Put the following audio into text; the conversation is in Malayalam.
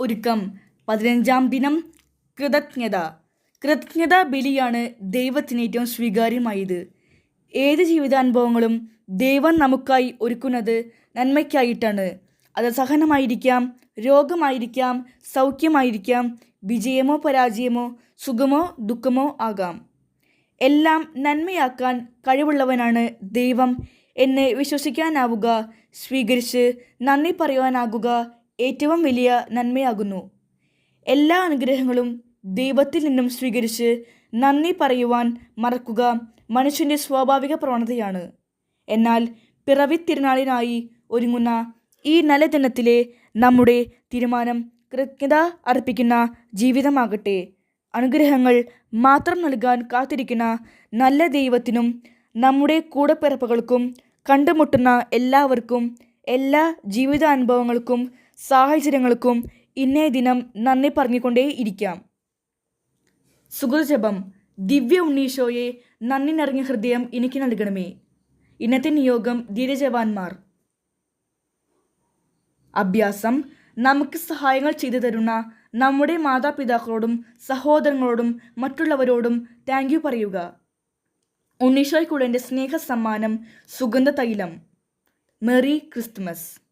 ഒരുക്കം. പതിനഞ്ചാം ദിനം കൃതജ്ഞത. കൃതജ്ഞതാ ബലിയാണ് ദൈവത്തിന് ഏറ്റവും സ്വീകാര്യമായത്. ഏത് ജീവിതാനുഭവങ്ങളും ദൈവം നമുക്കായി ഒരുക്കുന്നത് നന്മയ്ക്കായിട്ടാണ്. അത് സഹനമായിരിക്കാം രോഗമായിരിക്കാം സൗഖ്യമായിരിക്കാം വിജയമോ പരാജയമോ സുഖമോ ദുഃഖമോ ആകാം. എല്ലാം നന്മയാക്കാൻ കഴിവുള്ളവനാണ് ദൈവം. എന്നെ വിശ്വസിക്കാനാവുക സ്വീകരിച്ച് നന്ദി പറയുവാനാകുക ഏറ്റവും വലിയ നന്മയാകുന്നു. എല്ലാ അനുഗ്രഹങ്ങളും ദൈവത്തിൽ നിന്നും സ്വീകരിച്ച് നന്ദി പറയുവാൻ മറക്കുക മനുഷ്യന്റെ സ്വാഭാവിക പ്രവണതയാണ്. എന്നാൽ പിറവി തിരുനാളിനായി ഒരുങ്ങുന്ന ഈ നല്ല ദിനത്തിലെ നമ്മുടെ തീരുമാനം കൃത്യത അർപ്പിക്കുന്ന ജീവിതമാകട്ടെ. അനുഗ്രഹങ്ങൾ മാത്രം നൽകാൻ കാത്തിരിക്കുന്ന നല്ല ദൈവത്തിനും നമ്മുടെ കൂടപ്പിറപ്പുകൾക്കും കണ്ടുമുട്ടുന്ന എല്ലാവർക്കും എല്ലാ ജീവിതാനുഭവങ്ങൾക്കും സാഹചര്യങ്ങൾക്കും ഇന്നേ ദിനം നന്ദി പറഞ്ഞുകൊണ്ടേ ഇരിക്കാം. സുഗതജപം ദിവ്യ ഉണ്ണീശോയെ നന്ദി നിറഞ്ഞ ഹൃദയം എനിക്ക് നൽകണമേ. ഇന്നത്തെ നിയോഗം ധീരജവാന്മാർ. അഭ്യാസം നമുക്ക് സഹായങ്ങൾ ചെയ്തു തരുന്ന നമ്മുടെ മാതാപിതാക്കളോടും സഹോദരങ്ങളോടും മറ്റുള്ളവരോടും താങ്ക് യു പറയുക. ഉണ്ണീഷോയ്ക്കുള്ള എന്റെ സ്നേഹ സമ്മാനം സുഗന്ധ തൈലം മെറി ക്രിസ്തുമസ്.